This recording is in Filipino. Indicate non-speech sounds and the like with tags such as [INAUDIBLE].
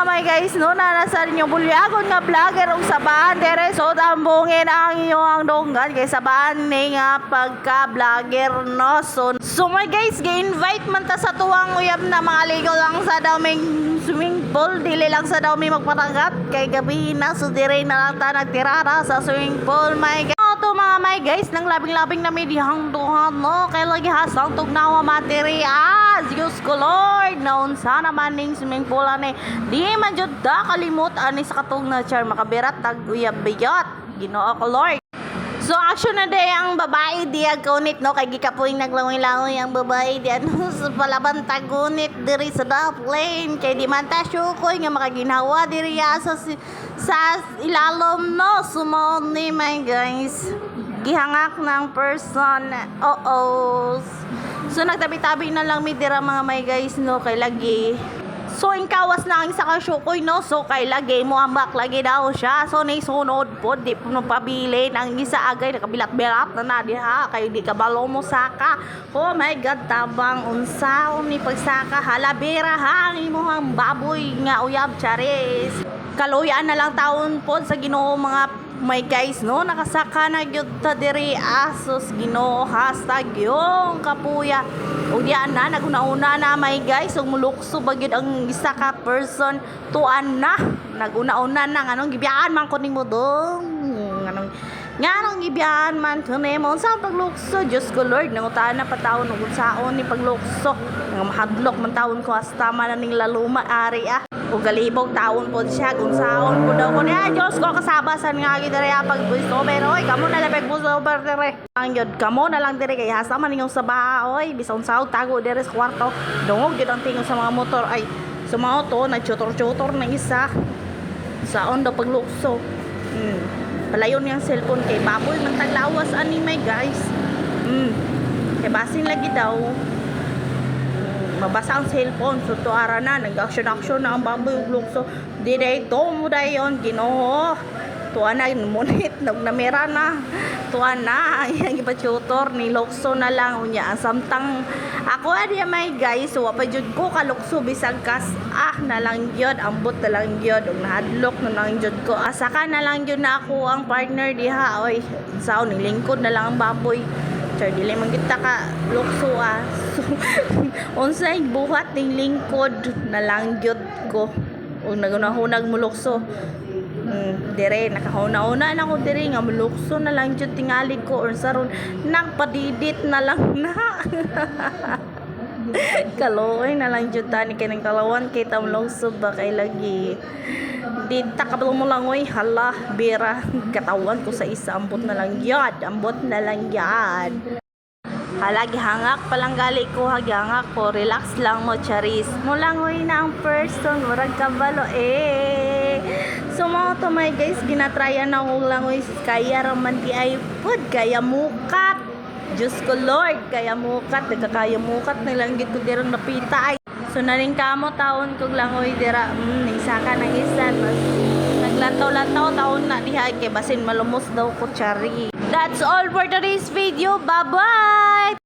mga may guys no? Na nasa inyo bulyagon nga vlogger ug sabahan dere so tambungin ang inyong donggan kay sabahan ni nga pagka vlogger no? So so my guys gi-invite man ta sa tuwang uyab na mga ligo lang sa daming swimming pool dili lang sa daw may magpatagat kay gabi na so dire na lang ta nagtirara sa swimming pool my guys. To mga may guys nang labing-labing na may dihang duhan no? Kay lagi hasang tugnawa materias Diyos ko Lord naon sa naman ning swimming pool ani. Di man jud da kalimot ani sa katong na char makabirat tag uyab biyot Ginoo ko Lord. So action na day ang babae di agunit no? Kay gikapoy naglangoy-langoy ang babae di ano [LAUGHS] sa palaban tagunit diri sa da plane. Kay di man ta syukoy nga makaginawa diri sa sa ilalom no? Sumo ni my guys gihangak ng person oo so nagtabi-tabi na lang mi dira mga my guys no kay lagi So, ingkawas na ang isa ka syukoy, no? So, kay lagi mo ambak lagi daw siya. So, naisunod po, di po nung pabilin. Ang isa agay, nakabilat-bilat na na diha. Kay di ka balo mo saka. Oh my God, tabang unsaon ni pagsaka. Halabira hangi mo ang baboy nga uyab, charis. Kaluyan na lang taon po sa ginoo mga may guys no? Nakasaka na gyud ta diri. Asos ginoo hashtag yung kapuya. Ug diyan na naguna-una na may guys. Ug mulukso bagyod ang isa ka person? Tuan na. Naguna-una na. Nganong gibiyaan man ko nimo dong? Nganong nganong gibiyaan man ko nimo? Sa paglukso? Dios ko Lord nangutahan na pataon ug unsaon ni paglukso? Nga mahadlok man taon ko. Hasta man ning laluma ari ah o galibog taon po siya kung saon po daw ko niya Diyos ko kasabasan nga gidere pag gusto pero oy kamo na lang pag gusto over dire ang yun kamo na lang dire kay hasa man yung sa baoy bisang saog tago dire sa kwarto. Dungog yun ang tingog sa mga motor. Ay sa mga auto nagchutor-chutor ng isa. Saon daw paglukso hmm. palayon niyang cellphone kay baboy ng taglawas ani may guys. Hmm. kay basin lagi daw mabasa ang cellphone. So tuara na nag-action action na ang baboy ug lukso di day to mo dayon ginoo. Tuwa na munit. Nag namera na. Tuwa na. [LAUGHS] Yang ipa-tutor ni lukso na lang. Unya ang samtang ako adi may guys? So pa ko kalukso bisag kas ah na lang gyud ambot na lang gyud ug nahadlok na lang jud ko. Asaka na lang gyud na ako ang partner diha. Oy sao ni lingkod na lang ang baboy Char, dili man kita ka lukso ah. So, [LAUGHS] unsay buhat ning lingkod na lang gyud ko. Ug nagunahunag mo lukso. Hmm, dire nakahuna-una na ko dire nga mulukso na lang jud tingali ko or saron nagpadidit na lang na. [LAUGHS] Kaloy na lang jud tani kay kalawan kay tamlokso ba kay lagi. Di takablo mo lang oy hala bira katawan ko sa isa ambot na lang yad ambot na lang yad. Hala, gihangak palang gali ko, hagihangak ko, relax lang mo, charis. Mo lang oy na ang person, murag kabalo, eh. So, mga to, my guys, ginatryan na ko lang oy, kaya raman ay food, kaya mukat. Diyos ko, Lord, kaya mukat, nagkakaya mukat, nilanggit ko dirang napita. So, naling kamo taon ko lang oy, dira, mm, nagsaka ng isa, mas naglantaw-lantaw taon na diha, kay basin malumos daw ko, chari. That's all for today's video. Bye-bye!